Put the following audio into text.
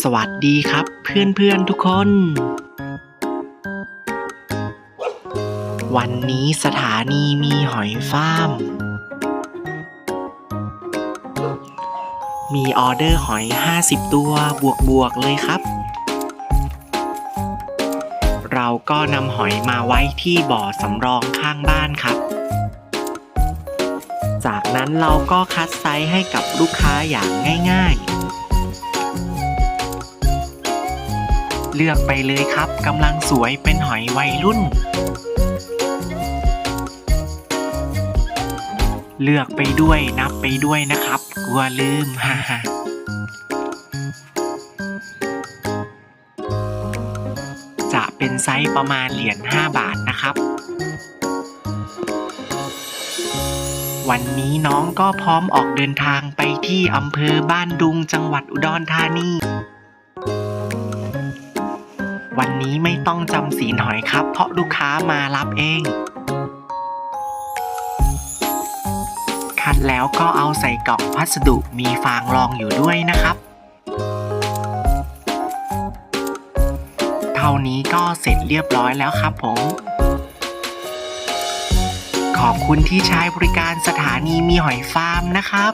สวัสดีครับเพื่อนๆทุกคน วันนี้สถานีมีหอยฟาร์มมีออเดอร์หอย 50 ตัวบวกๆเลยครับ เราก็นำหอยมาไว้ที่บ่อสำรองข้างบ้านครับ จากนั้นเราก็คัดไซส์ให้กับลูกค้าอย่างง่าย ๆ เลือกไปเลยครับกำลังสวยเป็นหอยวัยรุ่น เลือกไปด้วยนับไปด้วยนะครับ กลัวลืมฮ่าฮ่าจะเป็นไซส์ประมาณเหรียญ5บาทนะครับ วันนี้น้องก็พร้อมออกเดินทางไปที่อำเภอบ้านดุงจังหวัดอุดรธานี วันนี้ไม่ต้องจำศีลหอยครับ เพราะลูกค้ามารับเอง คัดแล้วก็เอาใส่กล่องพัสดุมีฟางรองอยู่ด้วยนะครับ เท่านี้ก็เสร็จเรียบร้อยแล้วครับผม ขอบคุณที่ใช้บริการสถานีมีหอยฟาร์มนะครับ